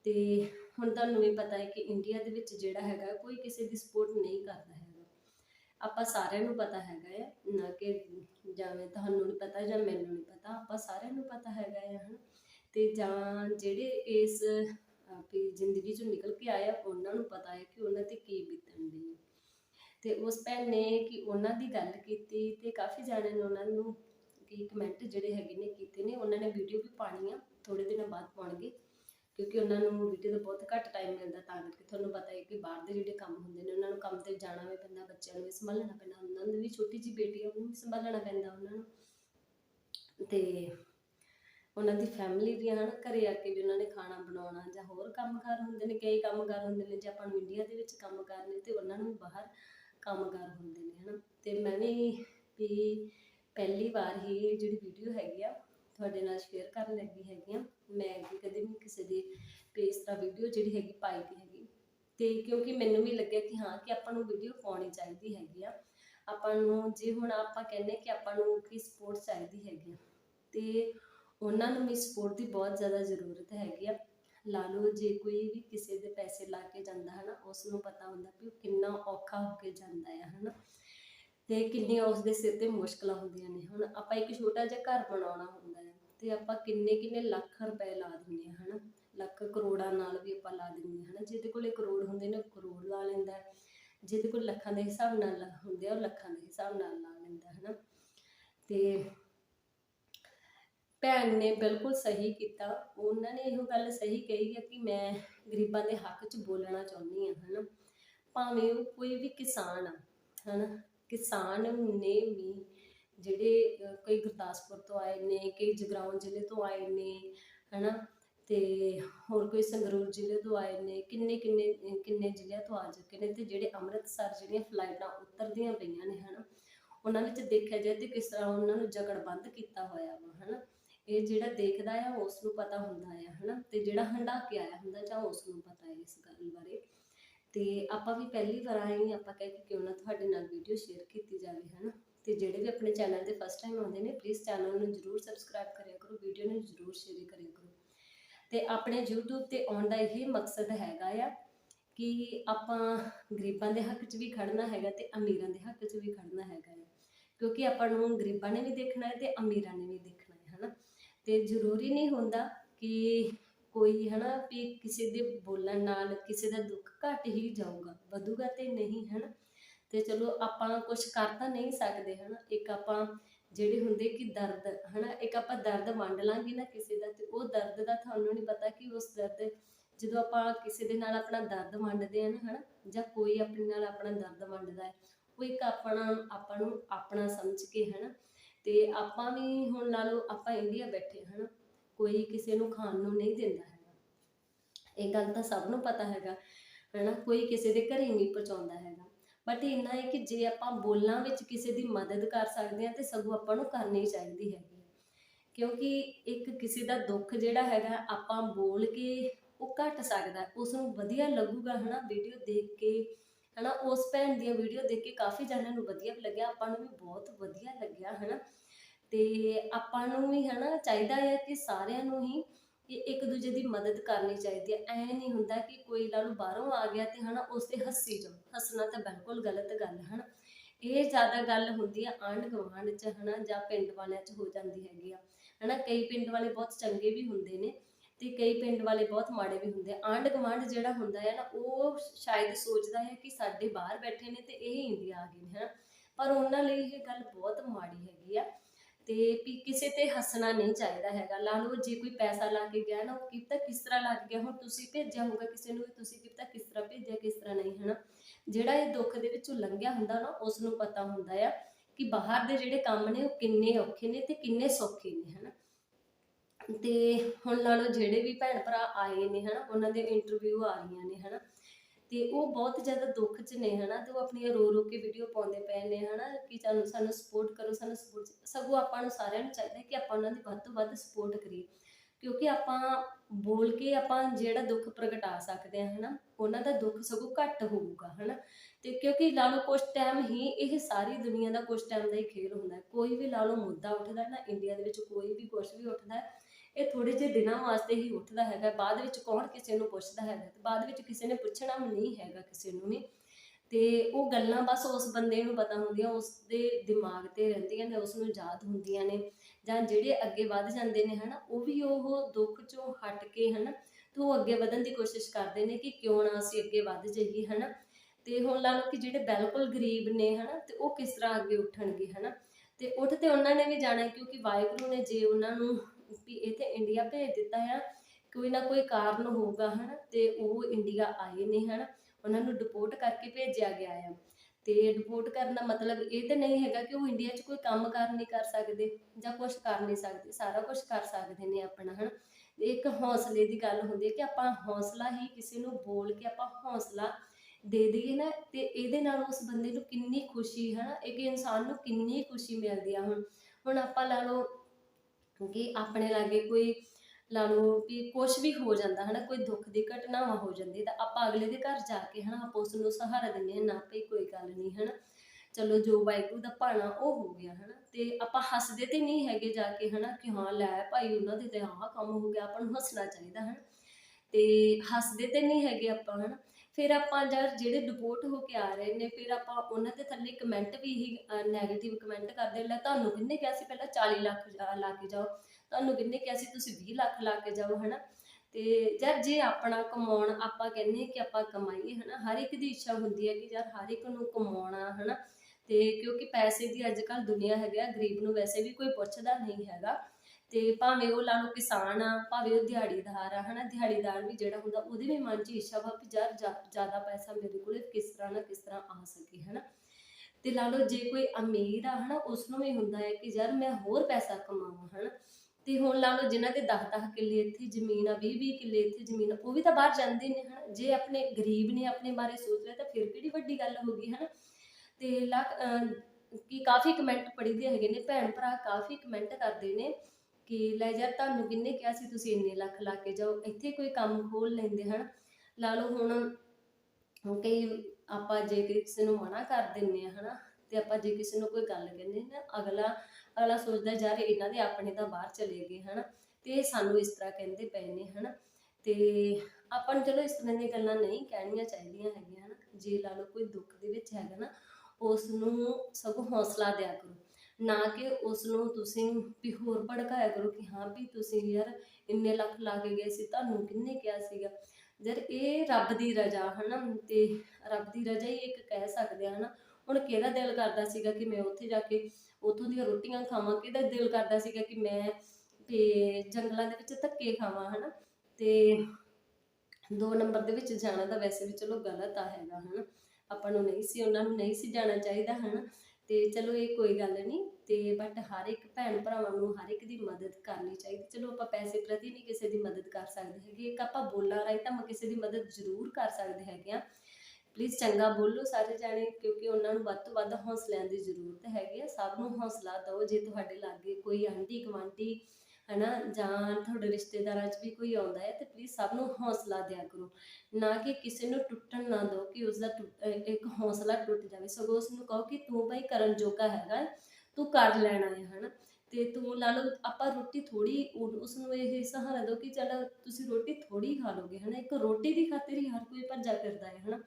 ਤੇ ਹੁਣ ਤੁਹਾਨੂੰ ਵੀ ਪਤਾ ਹੈ ਕਿ ਇੰਡੀਆ ਦੇ ਵਿੱਚ ਜਿਹੜਾ ਹੈਗਾ, ਕੋਈ ਕਿਸੇ ਦੀ ਸਪੋਰਟ ਨਹੀਂ ਕਰਦਾ ਹੈਗਾ। ਆਪਾਂ ਸਾਰਿਆਂ ਨੂੰ ਪਤਾ ਹੈਗਾ ਹੈ ਨਾ ਕਿ ਜਿਵੇਂ ਤੁਹਾਨੂੰ ਨਹੀਂ ਪਤਾ ਜਾਂ ਮੈਨੂੰ ਨਹੀਂ ਪਤਾ, ਆਪਾਂ ਸਾਰਿਆਂ ਨੂੰ ਪਤਾ ਹੈਗਾ ਹੈ ਹਨਾ? ਤੇ ਜਾਂ ਜਿਹੜੇ ਇਸ ਆਪਣੀ ਜ਼ਿੰਦਗੀ ਚੋਂ ਨਿਕਲ ਕੇ ਆਇਆ, ਉਹਨਾਂ ਨੂੰ ਪਤਾ ਹੈ ਕਿ ਉਹਨਾਂ ਤੇ ਕੀ ਬੀਤਣ ਦੀ ਤੇ ਉਸ ਭੈਣ ਨੇ ਕਿ ਉਹਨਾਂ ਦੀ ਗੱਲ ਕੀਤੀ ਤੇ ਕਾਫੀ ਜਾਣਿਆਂ ਨੇ ਉਹਨਾਂ ਨੂੰ ਕਿ ਕਮੈਂਟ ਜਿਹੜੇ ਹੈਗੇ ਨੇ ਕੀਤੇ ਨੇ, ਉਹਨਾਂ ਨੇ ਵੀਡੀਓ ਵੀ ਪਾਣੀ ਆ ਥੋੜੇ ਦਿਨਾਂ ਬਾਅਦ ਪਾਉਣਗੇ, ਕਿਉਂਕਿ ਉਹਨਾਂ ਨੂੰ ਵੀਡੀਓ ਦਾ ਬਹੁਤ ਘੱਟ ਟਾਈਮ ਮਿਲਦਾ ਤਾਂ ਕਰਕੇ ਤੁਹਾਨੂੰ ਪਤਾ ਹੈ ਕਿ ਬਾਹਰ ਦੇ ਜਿਹੜੇ ਕੰਮ ਹੁੰਦੇ ਨੇ, ਉਹਨਾਂ ਨੂੰ ਕੰਮ ਤੇ ਜਾਣਾ ਵੀ ਪੈਂਦਾ, ਬੱਚਿਆਂ ਨੂੰ ਵੀ ਸੰਭਾਲਣਾ ਪੈਂਦਾ, ਉਹਨਾਂ ਨੂੰ ਵੀ ਛੋਟੀ ਜਿਹੀ ਬੇਟੀ ਆ ਉਹਨੂੰ ਵੀ ਸੰਭਾਲਣਾ ਪੈਂਦਾ ਉਹਨਾਂ ਨੂੰ। ਤੇ ਉਹਨਾਂ ਦੀ ਫੈਮਿਲੀ ਵੀ ਹਨ ਘਰੇ ਆ ਕੇ ਵੀ ਉਹਨਾਂ ਨੇ ਖਾਣਾ ਬਣਾਉਣਾ ਜਾਂ ਹੋਰ ਕੰਮਕਾਰ ਹੁੰਦੇ ਨੇ, ਕਈ ਕੰਮਕਾਰ ਹੁੰਦੇ ਨੇ ਜੇ ਆਪਾਂ ਨੂੰ ਇੰਡੀਆ ਦੇ ਵਿੱਚ ਕੰਮ ਕਰਨੇ ਤੇ ਉਹਨਾਂ ਨੂੰ ਵੀ ਬਾਹਰ ਕੰਮਕਾਰ ਹੁੰਦੇ ਨੇ, ਹਨਾ। ਤੇ ਮੈਂ ਵੀ ਵੀ ਪਹਿਲੀ ਵਾਰ ਹੀ ਜਿਹੜੀ ਵੀਡੀਓ ਹੈਗੀ ਆ, ਤੁਹਾਡੇ ਨਾਲ ਸ਼ੇਅਰ ਕਰਨ ਲੱਗੀ ਹੈਗੀ ਆ। ਮੈਂ ਅੱਗੇ ਕਦੇ ਵੀ ਕਿਸੇ ਦੇ ਪੇਜ ਦਾ ਵੀਡੀਓ ਜਿਹੜੀ ਹੈਗੀ ਪਾਈ ਦੀ ਹੈਗੀ। ਤੇ ਕਿਉਂਕਿ ਮੈਨੂੰ ਵੀ ਲੱਗਿਆ ਕਿ ਹਾਂ, ਕਿ ਆਪਾਂ ਨੂੰ ਵੀਡੀਓ ਪਾਉਣੀ ਚਾਹੀਦੀ ਹੈਗੀ ਆ। ਆਪਾਂ ਨੂੰ, ਜੇ ਹੁਣ ਆਪਾਂ ਕਹਿੰਦੇ ਕਿ ਆਪਾਂ ਨੂੰ ਕੀ ਸਪੋਰਟ ਚਾਹੀਦੀ ਹੈਗੀ ਆ, ਤੇ ਉਹਨਾਂ ਨੂੰ ਵੀ ਸਪੋਰਟ ਦੀ ਬਹੁਤ ਜ਼ਿਆਦਾ ਜ਼ਰੂਰਤ ਹੈਗੀ ਆ। ਲਾ ਲਓ ਜੇ ਕੋਈ ਵੀ ਕਿਸੇ ਦੇ ਪੈਸੇ ਲਾ ਕੇ ਜਾਂਦਾ ਹੈ ਨਾ ਉਸ ਨੂੰ ਪਤਾ ਹੁੰਦਾ ਵੀ ਉਹ ਕਿੰਨਾ ਔਖਾ ਹੋ ਕੇ ਜਾਂਦਾ ਹੈ ਹਨਾ। ਤੇ ਕਿੰਨੀਆਂ ਉਸ ਦੇ ਸਿਰ ਤੇ ਮੁਸ਼ਕਲਾਂ ਹੁੰਦੀਆਂ ਨੇ। ਹੁਣ ਆਪਾਂ ਇੱਕ ਛੋਟਾ ਜਿਹਾ ਘਰ ਬਣਾਉਣਾ ਹੁੰਦਾ ਹੈ ਤੇ ਆਪਾਂ ਕਿੰਨੇ ਕਿੰਨੇ ਲੱਖ ਰੁਪਏ ਲਾ ਦਿੰਦੇ ਹਾਂ ਹਨਾ। ਲੱਖ ਕਰੋੜਾਂ ਨਾਲ ਵੀ ਆਪਾਂ ਲਾ ਦਿੰਦੇ ਹਾਂ ਹਨਾ। ਜਿਹਦੇ ਕੋਲੇ ਕਰੋੜ ਹੁੰਦੇ ਨੇ, ਉਹ ਕਰੋੜ ਲਾ ਲੈਂਦਾ। ਹੈ ਜਿਹਦੇ ਕੋਲ ਲੱਖਾਂ ਦੇ ਹਿਸਾਬ ਨਾਲ ਹੁੰਦੇ ਆ, ਉਹ ਲੱਖਾਂ ਦੇ ਹਿਸਾਬ ਨਾਲ ਲਾ ਲੈਂਦਾ ਹਨਾ। ਤੇ ਭੈਣ ਨੇ ਬਿਲਕੁਲ ਸਹੀ ਕੀਤਾ। ਉਹਨਾਂ ਨੇ ਇਹੋ ਗੱਲ ਸਹੀ ਕਹੀ ਹੈ ਕਿ ਮੈਂ ਗਰੀਬਾਂ ਦੇ ਹੱਕ 'ਚ ਬੋਲਣਾ ਚਾਹੁੰਦੀ ਹਾਂ ਹਨਾ। ਭਾਵੇਂ ਉਹ ਕੋਈ ਵੀ ਕਿਸਾਨ ਆ, ਹਨਾ। ਕਿਸਾਨ ਨੇ ਵੀ ਜਿਹੜੇ ਕਈ ਗੁਰਦਾਸਪੁਰ ਤੋਂ ਆਏ ਨੇ, ਕਈ ਜਗਰਾਉਂ ਜ਼ਿਲ੍ਹੇ ਤੋਂ ਆਏ ਨੇ, ਹਨਾ। ਤੇ ਹੋਰ ਕੋਈ ਸੰਗਰੂਰ ਜ਼ਿਲ੍ਹੇ ਤੋਂ ਆਏ ਨੇ, ਕਿੰਨੇ ਕਿੰਨੇ ਕਿੰਨੇ ਜ਼ਿਲ੍ਹਿਆਂ ਤੋਂ ਆ ਚੁੱਕੇ ਨੇ ਤੇ ਜਿਹੜੇ ਅੰਮ੍ਰਿਤਸਰ ਜਿਹੜੀਆਂ ਫਲਾਈਟਾਂ ਉਤਰਦੀਆਂ ਪਈਆਂ ਨੇ, ਹਨਾ। ਉਹਨਾਂ ਵਿੱਚ ਦੇਖਿਆ ਜਾਏ ਤੇ ਕਿਸ ਤਰ੍ਹਾਂ ਉਹਨਾਂ ਨੂੰ ਜਗੜਬੰਦ ਕੀਤਾ ਹੋਇਆ ਵਾ, ਹਨਾ। ਇਹ ਜਿਹੜਾ ਦੇਖਦਾ ਆ ਉਸ ਨੂੰ ਪਤਾ ਹੁੰਦਾ ਆ, ਹਨਾ? ਤੇ ਜਿਹੜਾ ਹੰਡਾ ਕੇ ਆਇਆ ਹੁੰਦਾ ਜਾਂ ਉਸ ਨੂੰ ਪਤਾ ਹੈ ਇਸ ਗੱਲ ਬਾਰੇ। ਤੇ ਆਪਾਂ ਵੀ ਪਹਿਲੀ ਵਾਰ ਆਏ ਆਪਾਂ ਕਹਿ ਕੇ ਕਿਉਂ ਨਾ ਤੁਹਾਡੇ ਨਾਲ ਵੀਡੀਓ ਸ਼ੇਅਰ ਕੀਤੀ ਜਾਵੇ, ਹਨਾ? ਤੇ ਜਿਹੜੇ ਵੀ ਆਪਣੇ ਚੈਨਲ ਤੇ ਫਸਟ ਟਾਈਮ ਆਉਂਦੇ ਨੇ ਪਲੀਜ਼ ਚੈਨਲ ਨੂੰ ਜਰੂਰ ਸਬਸਕ੍ਰਾਈਬ ਕਰਿਆ ਕਰੋ ਵੀਡੀਓ ਨੂੰ ਜਰੂਰ ਸ਼ੇਅਰ ਕਰਿਆ ਕਰੋ। ਤੇ ਆਪਣੇ YouTube ਤੇ ਆਉਣ ਦਾ ਇਹ ਮਕਸਦ ਹੈਗਾ ਆ ਕਿ ਆਪਾਂ ਗਰੀਬਾਂ ਦੇ ਹੱਕ 'ਚ ਵੀ ਖੜਨਾ ਹੈਗਾ ਤੇ ਅਮੀਰਾਂ ਦੇ ਹੱਕ 'ਚ ਵੀ ਖੜਨਾ ਹੈਗਾ ਆ। ਕਿਉਂਕਿ ਆਪਾਂ ਨੂੰ ਗਰੀਬਾਂ ਨੇ ਵੀ ਦੇਖਣਾ ਹੈ ਤੇ ਅਮੀਰਾਂ ਨੇ ਵੀ ਦੇਖਣਾ ਹੈ, ਹਨਾ? ਤੇ ਜ਼ਰੂਰੀ ਨਹੀਂ ਹੁੰਦਾ ਕਿ ਕੋਈ ਹਨਾ ਵੀ ਕਿਸੇ ਦੇ ਬੋਲਣ ਨਾਲ ਕਿਸੇ ਦਾ ਦੁੱਖ ਘਟ ਹੀ ਜਾਊਗਾ, ਵਧੂਗਾ ਤੇ ਨਹੀਂ ਹਨਾ। ਤੇ ਚਲੋ ਆਪਾਂ ਕੁਝ ਕਰ ਤਾਂ ਨਹੀਂ ਸਕਦੇ ਹਨਾ। ਇੱਕ ਆਪਾਂ ਜਿਹੜੇ ਹੁੰਦੇ ਕਿ ਦਰਦ ਹਨਾ, ਇੱਕ ਆਪਾਂ ਦਰਦ ਵੰਡ ਲਾਂਗੇ ਨਾ ਕਿਸੇ ਦਾ ਤੇ ਉਹ ਦਰਦ ਦਾ ਤੁਹਾਨੂੰ ਨਹੀਂ ਪਤਾ ਕਿ ਉਸ ਦਰਦ ਜਦੋਂ ਆਪਾਂ ਕਿਸੇ ਦੇ ਨਾਲ ਆਪਣਾ ਦਰਦ ਵੰਡਦੇ ਆ ਹਨਾ, ਜਾਂ ਕੋਈ ਆਪਣੇ ਨਾਲ ਆਪਣਾ ਦਰਦ ਵੰਡਦਾ ਹੈ, ਉਹ ਇੱਕ ਆਪਣਾ ਆਪਾਂ ਨੂੰ ਆਪਣਾ ਸਮਝ ਕੇ ਹਨਾ ਤੇ ਆਪਾਂ ਵੀ ਹੁਣ ਲਾ ਲਓ ਆਪਾਂ ਇੰਡੀਆ ਬੈਠੇ ਹਨਾ, ਕੋਈ ਕਿਸੇ ਨੂੰ ਖਾਣ ਨੂੰ ਨਹੀਂ ਦਿੰਦਾ ਹੈਗਾ ਇਹ ਗੱਲ ਤਾਂ ਸਭ ਨੂੰ ਪਤਾ ਹੈਗਾ, ਹਨਾ, ਕੋਈ ਕਿਸੇ ਦੇ ਘਰੇ ਨਹੀਂ ਪਹੁੰਚਾਉਂਦਾ ਹੈਗਾ ਬਟ ਇੰਨਾ ਹੈ ਕਿ ਜੇ ਆਪਾਂ ਬੋਲਾਂ ਵਿੱਚ ਕਿਸੇ ਦੀ ਮਦਦ ਕਰ ਸਕਦੇ ਹਾਂ ਤੇ ਸਗੋਂ ਆਪਾਂ ਨੂੰ ਕਰਨੀ ਚਾਹੀਦੀ ਹੈਗੀ ਹੈ। ਕਿਉਂਕਿ ਇੱਕ ਕਿਸੇ ਦਾ ਦੁੱਖ ਜਿਹੜਾ ਹੈਗਾ, ਆਪਾਂ ਬੋਲ ਕੇ ਉਹ ਘਟ ਸਕਦਾ ਉਸ ਨੂੰ ਵਧੀਆ ਲੱਗੂਗਾ, ਹਨਾ ਵੀਡੀਓ ਦੇਖ ਕੇ ਹਨਾ, ਉਸ ਭੈਣ ਦੀਆਂ ਵੀਡੀਓ ਦੇਖ ਕੇ ਕਾਫੀ ਜਣਿਆਂ ਨੂੰ ਵਧੀਆ ਵੀ ਲੱਗਿਆ, ਆਪਾਂ ਨੂੰ ਵੀ ਬਹੁਤ ਵਧੀਆ ਲੱਗਿਆ, ਹਨਾ। ਤੇ ਆਪਾਂ ਨੂੰ ਵੀ, ਹਨਾ, ਚਾਹੀਦਾ ਹੈ ਕਿ ਸਾਰਿਆਂ ਨੂੰ ਹੀ ਇਹ ਇੱਕ ਦੂਜੇ ਦੀ ਮਦਦ ਕਰਨੀ ਚਾਹੀਦੀ ਹੈ। ਐ ਨਹੀਂ ਹੁੰਦਾ ਕਿ ਕੋਈ ਲਾ ਲਓ ਬਾਹਰੋਂ ਆ ਗਿਆ ਤੇ, ਹਨਾ, ਉਸ ਤੇ ਹੱਸੀ ਜਾਓ। ਹੱਸਣਾ ਤਾਂ ਬਿਲਕੁਲ ਗਲਤ ਗੱਲ ਹੈ, ਹਨਾ। ਇਹ ਜ਼ਿਆਦਾ ਗੱਲ ਹੁੰਦੀ ਆ ਆਂਢ ਗੁਆਂਢ ਚ, ਹਨਾ, ਜਾਂ ਪਿੰਡ ਵਾਲਿਆਂ ਚ ਹੋ ਜਾਂਦੀ ਹੈਗੀ ਆ। ਹਨਾ, ਕਈ ਪਿੰਡ ਵਾਲੇ ਬਹੁਤ ਚੰਗੇ ਵੀ ਹੁੰਦੇ ਨੇ ਤੇ ਕਈ ਪਿੰਡ ਵਾਲੇ ਬਹੁਤ ਮਾੜੇ ਵੀ ਹੁੰਦੇ ਆ। ਆਂਢ ਗੁਆਂਢ ਜਿਹੜਾ ਹੁੰਦਾ ਹੈ ਨਾ, ਉਹ ਸ਼ਾਇਦ ਸੋਚਦਾ ਹੈ ਕਿ ਸਾਡੇ ਬਾਹਰ ਬੈਠੇ ਨੇ ਤੇ ਇਹ ਇੰਡੀਆ ਆ ਗਏ ਨੇ, ਹਨਾ। ਪਰ ਉਹਨਾਂ ਲਈ ਇਹ ਗੱਲ ਬਹੁਤ ਮਾੜੀ ਹੈਗੀ ਆ ਤੇ ਵੀ ਕਿਸੇ ਤੇ ਹੱਸਣਾ ਨਹੀਂ ਚਾਹੀਦਾ ਹੈਗਾ। ਲਾ ਲਓ ਜੇ ਕੋਈ ਪੈਸਾ ਲਾ ਕੇ ਗਿਆ ਨਾ, ਉਹ ਕਿਤਾ ਕਿਸ ਤਰ੍ਹਾਂ ਲੱਗ ਗਿਆ, ਹੁਣ ਤੁਸੀਂ ਭੇਜਿਆ ਹੋਊਗਾ ਕਿਸੇ ਨੂੰ ਵੀ ਤੁਸੀਂ ਕਿਤਾ ਕਿਸ ਤਰ੍ਹਾਂ ਭੇਜਿਆ, ਕਿਸ ਤਰ੍ਹਾਂ ਨਹੀਂ, ਹਨਾ। ਜਿਹੜਾ ਇਹ ਦੁੱਖ ਦੇ ਵਿੱਚੋਂ ਲੰਘਿਆ ਹੁੰਦਾ ਨਾ ਉਸ ਨੂੰ ਪਤਾ ਹੁੰਦਾ ਆ ਕਿ ਬਾਹਰ ਦੇ ਜਿਹੜੇ ਕੰਮ ਨੇ, ਉਹ ਕਿੰਨੇ ਔਖੇ ਨੇ ਤੇ ਕਿੰਨੇ ਸੌਖੇ ਨੇ, ਹਨਾ। ਤੇ ਹੁਣ ਲਾ ਲਓ ਜਿਹੜੇ ਵੀ ਭੈਣ ਭਰਾ ਆਏ ਨੇ ਹਨਾ, ਉਹਨਾਂ ਦੇ ਇੰਟਰਵਿਊ ਆ ਰਹੀਆਂ ਨੇ ਹਨਾ। ਤੇ ਉਹ ਬਹੁਤ ਜ਼ਿਆਦਾ ਦੁੱਖ 'ਚ ਨੇ ਹਨਾ, ਤੇ ਉਹ ਆਪਣੀਆਂ ਰੋ ਰੋ ਕੇ ਵੀਡੀਓ ਪਾਉਂਦੇ ਪਏ ਨੇ ਹਨਾ, ਕਿ ਸਾਨੂੰ ਸਾਨੂੰ ਸਪੋਰਟ ਕਰੋ, ਸਾਨੂੰ ਸਪੋਰਟ ਸਗੋਂ ਆਪਾਂ ਨੂੰ ਸਾਰਿਆਂ ਨੂੰ ਚਾਹੀਦਾ ਕਿ ਆਪਾਂ ਉਹਨਾਂ ਦੀ ਵੱਧ ਤੋਂ ਵੱਧ ਸਪੋਰਟ ਕਰੀਏ। ਕਿਉਂਕਿ ਆਪਾਂ ਬੋਲ ਕੇ ਆਪਾਂ ਜਿਹੜਾ ਦੁੱਖ ਪ੍ਰਗਟਾ ਸਕਦੇ ਹਾਂ ਹਨਾ, ਉਹਨਾਂ ਦਾ ਦੁੱਖ ਸਗੋਂ ਘੱਟ ਹੋਊਗਾ ਹਨਾ। ਤੇ ਕਿਉਂਕਿ ਲਾ ਲਓ ਕੁਝ ਟਾਈਮ ਹੀ ਇਹ ਸਾਰੀ ਦੁਨੀਆ ਦਾ ਕੁਝ ਟਾਈਮ ਦਾ ਹੀ ਖੇਲ ਹੁੰਦਾ ਕੋਈ ਵੀ ਲਾ ਲਓ ਮੁੱਦਾ ਉੱਠਦਾ ਨਾ ਇੰਡੀਆ ਦੇ ਵਿੱਚ ਕੋਈ ਵੀ ਕੁਝ ਵੀ ਉੱਠਦਾ ਹੈ ਇਹ ਥੋੜੇ ਜਿਹੇ ਦਿਨਾਂ ਵਾਸਤੇ ਹੀ ਉੱਠਦਾ ਹੈਗਾ, ਬਾਅਦ ਵਿੱਚ ਕੌਣ ਕਿਸੇ ਨੂੰ ਪੁੱਛਦਾ ਹੈਗਾ ਤੇ ਬਾਅਦ ਵਿੱਚ ਕਿਸੇ ਨੇ ਪੁੱਛਣਾ ਵੀ ਨਹੀਂ ਹੈਗਾ ਕਿਸੇ ਨੂੰ ਵੀ। ਤੇ ਉਹ ਗੱਲਾਂ ਬਸ ਉਸ ਬੰਦੇ ਨੂੰ ਪਤਾ ਹੁੰਦੀਆਂ ਉਸ ਦੇ ਦਿਮਾਗ ਤੇ ਰਹਿੰਦੀਆਂ ਨੇ ਉਸ ਨੂੰ ਯਾਦ ਹੁੰਦੀਆਂ ਨੇ ਜਾਂ ਜਿਹੜੇ ਅੱਗੇ ਵੱਧ ਜਾਂਦੇ ਨੇ, ਹਨਾ, ਉਹ ਵੀ ਉਹ ਦੁੱਖ ਚੋਂ ਹਟ ਕੇ, ਹਨਾ, ਤੇ ਉਹ ਅੱਗੇ ਵਧਣ ਦੀ ਕੋਸ਼ਿਸ਼ ਕਰਦੇ ਨੇ ਕਿ ਕਿਉਂ ਨਾ ਅਸੀਂ ਅੱਗੇ ਵੱਧ ਜਾਈਏ, ਹਨਾ। ਤੇ ਹੁਣ ਲਾ ਲਓ ਕਿ ਜਿਹੜੇ ਬਿਲਕੁਲ ਗਰੀਬ ਨੇ, ਹਨਾ, ਤੇ ਉਹ ਕਿਸ ਤਰ੍ਹਾਂ ਅੱਗੇ ਉੱਠਣਗੇ, ਹਨਾ। ਤੇ ਉੱਠ ਤੇ ਉਹਨਾਂ ਨੇ ਵੀ ਜਾਣਾ, ਕਿਉਂਕਿ ਵਾਹਿਗੁਰੂ ਨੇ ਜੇ ਉਹਨਾਂ ਨੂੰ ਵੀ ਇੱਥੇ ਇੰਡੀਆ ਭੇਜ ਦਿੱਤਾ ਹੈ ਕੋਈ ਨਾ ਕੋਈ ਕਾਰਨ ਹੋਊਗਾ ਹਨਾ, ਤੇ ਉਹ ਇੰਡੀਆ ਆਏ ਨੇ ਹਨਾ, ਉਹਨਾਂ ਨੂੰ ਡਿਪੋਰਟ ਕਰਕੇ ਭੇਜਿਆ ਗਿਆ ਆ। ਤੇ ਡਿਪੋਰਟ ਕਰਨ ਦਾ ਮਤਲਬ ਇਹ ਤਾਂ ਨਹੀਂ ਹੈਗਾ ਕਿ ਉਹ ਇੰਡੀਆ 'ਚ ਕੋਈ ਕੰਮ ਕਾਰ ਨਹੀਂ ਕਰ ਸਕਦੇ ਜਾਂ ਕੁਝ ਕਰ ਨਹੀਂ ਸਕਦੇ, ਸਾਰਾ ਕੁਝ ਕਰ ਸਕਦੇ ਨੇ ਆਪਣਾ ਹਨਾ। ਇੱਕ ਹੌਸਲੇ ਦੀ ਗੱਲ ਹੁੰਦੀ ਹੈ ਕਿ ਆਪਾਂ ਹੌਸਲਾ ਹੀ ਕਿਸੇ ਨੂੰ ਬੋਲ ਕੇ ਆਪਾਂ ਹੌਸਲਾ ਦੇ ਦਈਏ ਨਾ, ਤੇ ਇਹਦੇ ਨਾਲ ਉਸ ਬੰਦੇ ਨੂੰ ਕਿੰਨੀ ਖੁਸ਼ੀ ਹਨਾ, ਇੱਕ ਇਨਸਾਨ ਨੂੰ ਕਿੰਨੀ ਖੁਸ਼ੀ ਮਿਲਦੀ ਆ ਹੁਣ। ਹੁਣ ਆਪਾਂ ਲਾ ਲਓ ਕਿ ਆਪਣੇ ਲਾਗੇ ਕੋਈ ਲਾ ਲਓ ਵੀ ਕੁਝ ਵੀ ਹੋ ਜਾਂਦਾ, ਹਨਾ, ਕੋਈ ਦੁੱਖ ਦੀ ਘਟਨਾਵਾਂ ਹੋ ਜਾਂਦੀ, ਤਾਂ ਆਪਾਂ ਅਗਲੇ ਦੇ ਘਰ ਜਾ ਕੇ, ਹਨਾ, ਆਪਾਂ ਉਸ ਨੂੰ ਸਹਾਰਾ ਦਿੰਦੇ ਹਾਂ, ਨਾ ਭਈ ਕੋਈ ਗੱਲ ਨਹੀਂ, ਹਨਾ। ਚਲੋ, ਜੋ ਵਾਹਿਗੁਰੂ ਦਾ ਭਾਣਾ ਉਹ ਹੋ ਗਿਆ, ਹਨਾ, ਤੇ ਆਪਾਂ ਹੱਸਦੇ ਤੇ ਨਹੀਂ ਹੈਗੇ ਜਾ ਕੇ, ਹਨਾ, ਕਿ ਹਾਂ, ਲੈ ਭਾਈ, ਉਹਨਾਂ ਦੇ ਤੇ ਆਹ ਕੰਮ ਹੋ ਗਿਆ, ਆਪਾਂ ਨੂੰ ਹੱਸਣਾ ਚਾਹੀਦਾ, ਹਨਾ। ਤੇ ਹੱਸਦੇ ਤੇ ਨਹੀਂ ਹੈਗੇ ਆਪਾਂ, ਹਨਾ। ਫਿਰ ਆਪਾਂ ਜਦ ਜਿਹੜੇ ਡਿਪੋਰਟ ਹੋ ਕੇ ਆ ਰਹੇ ਨੇ, ਫਿਰ ਆਪਾਂ ਉਹਨਾਂ ਦੇ ਥੱਲੇ ਕਮੈਂਟ ਵੀ ਹੀ 네ਗੇਟਿਵ ਕਮੈਂਟ ਕਰਦੇ ਲੈ ਤੁਹਾਨੂੰ ਕਿੰਨੇ ਕਿਹਾ ਸੀ ਪਹਿਲਾਂ 40 ਲੱਖ ਲਾ ਕੇ ਜਾਓ, ਤੁਹਾਨੂੰ ਕਿੰਨੇ ਕਿਹਾ ਸੀ ਤੁਸੀਂ 20 ਲੱਖ ਲਾ ਕੇ ਜਾਓ, ਹਨਾ? ਤੇ ਯਾਰ ਜੇ ਆਪਣਾ ਕਮਾਉਣ ਆਪਾਂ ਕਹਿੰਦੇ ਕਿ ਆਪਾਂ ਕਮਾਈਏ, ਹਨਾ? ਹਰ ਇੱਕ ਦੀ ਇੱਛਾ ਹੁੰਦੀ ਹੈ ਕਿ ਯਾਰ ਹਰ ਇੱਕ ਨੂੰ ਕਮਾਉਣਾ, ਹਨਾ? ਤੇ ਕਿਉਂਕਿ ਪੈਸੇ ਦੀ ਅੱਜ ਕੱਲ ਦੁਨੀਆ ਹੈਗਾ ਗਰੀਬ ਨੂੰ ਵੈਸੇ ਵੀ ਕੋਈ ਪੁੱਛਦਾ ਨਹੀਂ ਹੈਗਾ। ਤੇ ਭਾਵੇਂ ਉਹ ਲਾ ਲਓ ਕਿਸਾਨ ਆ, ਭਾਵੇਂ ਉਹ ਦਿਹਾੜੀਦਾਰ ਆ, ਹਨਾ, ਦਿਹਾੜੀਦਾਰ ਵੀ ਜਿਹੜਾ ਹੁੰਦਾ ਉਹਦੇ ਵੀ ਮਨ 'ਚ ਇੱਛਾ ਵਾ ਵੀ ਯਾਰ ਜ਼ਿਆਦਾ ਪੈਸਾ ਮੇਰੇ ਕੋਲੇ ਕਿਸ ਤਰ੍ਹਾਂ ਨਾ ਕਿਸ ਤਰ੍ਹਾਂ ਆ ਸਕੇ, ਹਨਾ। ਤੇ ਲਾ ਲਓ ਜੇ ਕੋਈ ਅਮੀਰ ਆ, ਹਨਾ ਉਸ ਨੂੰ ਵੀ ਹੁੰਦਾ ਹੈ ਕਿ ਯਾਰ ਮੈਂ ਹੋਰ ਪੈਸਾ ਕਮਾਵਾਂ, ਹਨਾ। ਤੇ ਹੁਣ ਲਾ ਲਓ ਜਿਨ੍ਹਾਂ ਦੇ 10-10 ਕਿੱਲੇ ਇੱਥੇ ਜ਼ਮੀਨ ਆ 20-20 ਕਿੱਲੇ ਇੱਥੇ ਜ਼ਮੀਨ ਆ, ਉਹ ਵੀ ਤਾਂ ਬਾਹਰ ਜਾਂਦੇ ਨੇ, ਹਨਾ। ਜੇ ਆਪਣੇ ਗਰੀਬ ਨੇ ਆਪਣੇ ਬਾਰੇ ਸੋਚ ਲਿਆ ਤਾਂ ਫਿਰ ਕਿਹੜੀ ਵੱਡੀ ਗੱਲ ਹੋ ਗਈ, ਹਨਾ। ਤੇ ਲੱਖ ਕਿ ਕਾਫੀ ਕਮੈਂਟ ਪੜ੍ਹੀਦੇ ਹੈਗੇ ਨੇ ਭੈਣ ਭਰਾ ਕਾਫੀ ਕਮੈਂਟ ਕਰਦੇ ਨੇ। ਕਿ ਲੈ ਯਾਰ ਤੁਹਾਨੂੰ ਕਿੰਨੇ ਕਿਹਾ ਸੀ ਤੁਸੀਂ ਇੰਨੇ ਲੱਖ ਲਾ ਕੇ ਜਾਓ, ਇੱਥੇ ਕੋਈ ਕੰਮ ਖੋਲ ਲੈਂਦੇ ਹਨ। ਲਾ ਲਓ ਹੁਣ ਕਈ ਆਪਾਂ ਜੇ ਕਿਸੇ ਨੂੰ ਮਨਾ ਕਰ ਦਿੰਨੇ ਆ ਹਨਾ, ਤੇ ਆਪਾਂ ਜੇ ਕਿਸੇ ਨੂੰ ਕੋਈ ਗੱਲ ਕਹਿੰਦੇ ਨਾ, ਅਗਲਾ ਅਗਲਾ ਸੋਚਦਾ, ਯਾਰ ਇਹਨਾਂ ਦੇ ਆਪਣੇ ਤਾਂ ਬਾਹਰ ਚਲੇ ਗਏ ਹਨਾ, ਤੇ ਸਾਨੂੰ ਇਸ ਤਰ੍ਹਾਂ ਕਹਿੰਦੇ ਪਏ ਨੇ, ਹਨਾ। ਤੇ ਆਪਾਂ ਨੂੰ ਚਲੋ ਇਸ ਤਰ੍ਹਾਂ ਦੀਆਂ ਗੱਲਾਂ ਨਹੀਂ ਕਹਿਣੀਆਂ ਚਾਹੀਦੀਆਂ ਹੈਗੀਆਂ, ਹਨਾ। ਜੇ ਲਾ ਲਓ ਕੋਈ ਦੁੱਖ ਦੇ ਵਿੱਚ ਹੈਗਾ ਨਾ, ਉਸ ਨੂੰ ਸਗੋਂ ਹੌਸਲਾ ਦਿਆ ਕਰੋ। ਨਾ ਕਿ ਉਸ ਨੂੰ ਤੁਸੀਂ ਵੀ ਹੋਰ ਭੜਕਾਇਆ ਕਰੋ ਕਿ ਹਾਂ ਵੀ ਤੁਸੀਂ ਯਾਰ ਇੰਨੇ ਲੱਖ ਲਾ ਕੇ ਗਏ ਸੀ, ਤੁਹਾਨੂੰ ਕਿੰਨੇ ਕਿਹਾ ਸੀਗਾ? ਯਾਰ ਇਹ ਰੱਬ ਦੀ ਰਜ਼ਾ ਹਨਾ, ਤੇ ਰੱਬ ਦੀ ਰਜ਼ਾ ਹੀ ਇੱਕ ਕਹਿ ਸਕਦੇ ਆ ਹਨਾ। ਹੁਣ ਕਿਹਦਾ ਦਿਲ ਕਰਦਾ ਸੀਗਾ ਕਿ ਮੈਂ ਉੱਥੇ ਜਾ ਕੇ ਉੱਥੋਂ ਦੀਆਂ ਰੋਟੀਆਂ ਖਾਵਾਂ? ਕਿਹਦਾ ਦਿਲ ਕਰਦਾ ਸੀਗਾ ਕਿ ਮੈਂ ਤੇ ਜੰਗਲਾਂ ਦੇ ਵਿੱਚ ਧੱਕੇ ਖਾਵਾਂ ਹਨਾ? ਤੇ ਦੋ ਨੰਬਰ ਦੇ ਵਿੱਚ ਜਾਣਾ ਤਾਂ ਵੈਸੇ ਵੀ ਚਲੋ ਗਲਤ ਆ ਹੈਗਾ ਹਨਾ। ਆਪਾਂ ਨੂੰ ਨਹੀਂ ਸੀ, ਉਹਨਾਂ ਨੂੰ ਨਹੀਂ ਸੀ ਜਾਣਾ ਚਾਹੀਦਾ ਹਨਾ। ਤੇ ਚਲੋ ਇਹ ਕੋਈ ਗੱਲ ਨਹੀਂ, ਤੇ ਬਟ ਹਰ ਇੱਕ ਭੈਣ ਭਰਾਵਾਂ ਨੂੰ ਹਰ ਇੱਕ ਦੀ ਮਦਦ ਕਰਨੀ ਚਾਹੀਦੀ। ਚਲੋ ਆਪਾਂ ਪੈਸੇ ਪ੍ਰਤੀ ਨਹੀਂ ਕਿਸੇ ਦੀ ਮਦਦ ਕਰ ਸਕਦੇ ਹੈਗੇ, ਇੱਕ ਆਪਾਂ ਬੋਲਾਂ ਰਾਹੀਂ ਤਾਂ ਆਪਾਂ ਕਿਸੇ ਦੀ ਮਦਦ ਜ਼ਰੂਰ ਕਰ ਸਕਦੇ ਹੈਗੇ ਆ ਪਲੀਜ਼ ਚੰਗਾ ਬੋਲੋ ਸਾਰੇ ਜਾਣੇ, ਕਿਉਂਕਿ ਉਹਨਾਂ ਨੂੰ ਵੱਧ ਤੋਂ ਵੱਧ ਹੌਸਲਿਆਂ ਦੀ ਜ਼ਰੂਰਤ ਹੈਗੀ ਆ। ਸਭ ਨੂੰ ਹੌਸਲਾ ਦਿਓ ਜੇ ਤੁਹਾਡੇ ਲਾਗੇ ਕੋਈ ਆਂਢੀ ਗੁਆਂਢੀ ਹਨਾ, ਜਾਂ ਤੁਹਾਡੇ ਰਿਸ਼ਤੇਦਾਰਾਂ 'ਚ ਵੀ ਕੋਈ ਆਉਂਦਾ ਹੈ, ਤੇ ਪਲੀਜ਼ ਸਭ ਨੂੰ ਹੌਸਲਾ ਦਿਆ ਕਰੋ। ਨਾ ਕਿ ਕਿਸੇ ਨੂੰ ਟੁੱਟਣ ਨਾ ਦਿਓ ਕਿ ਉਸ ਦਾ ਇੱਕ ਹੌਸਲਾ ਟੁੱਟ ਜਾਵੇ। ਸਗੋਂ ਉਸ ਨੂੰ ਕਹੋ ਕਿ ਤੂੰ ਭਾਈ ਕਰਨ ਜੋਗਾ ਹੈਗਾ ਤੂੰ ਕਰ ਲੈਣਾ ਹੈ, ਹਨਾ। ਤੇ ਤੂੰ ਲਾ ਲਓ, ਆਪਾਂ ਰੋਟੀ ਥੋੜੀ ਉਸ ਨੂੰ ਇਹ ਸਹਾਰਾ ਦਿਓ ਕਿ ਚੱਲ ਤੁਸੀਂ ਰੋਟੀ ਥੋੜੀ ਖਾ ਲੋਗੇ ਹਨਾ। ਇੱਕ ਰੋਟੀ ਦੀ ਖਾਤਰ ਹੀ ਹਰ ਕੋਈ ਭੱਜਾ ਕਰਦਾ ਹੈ, ਹਨਾ।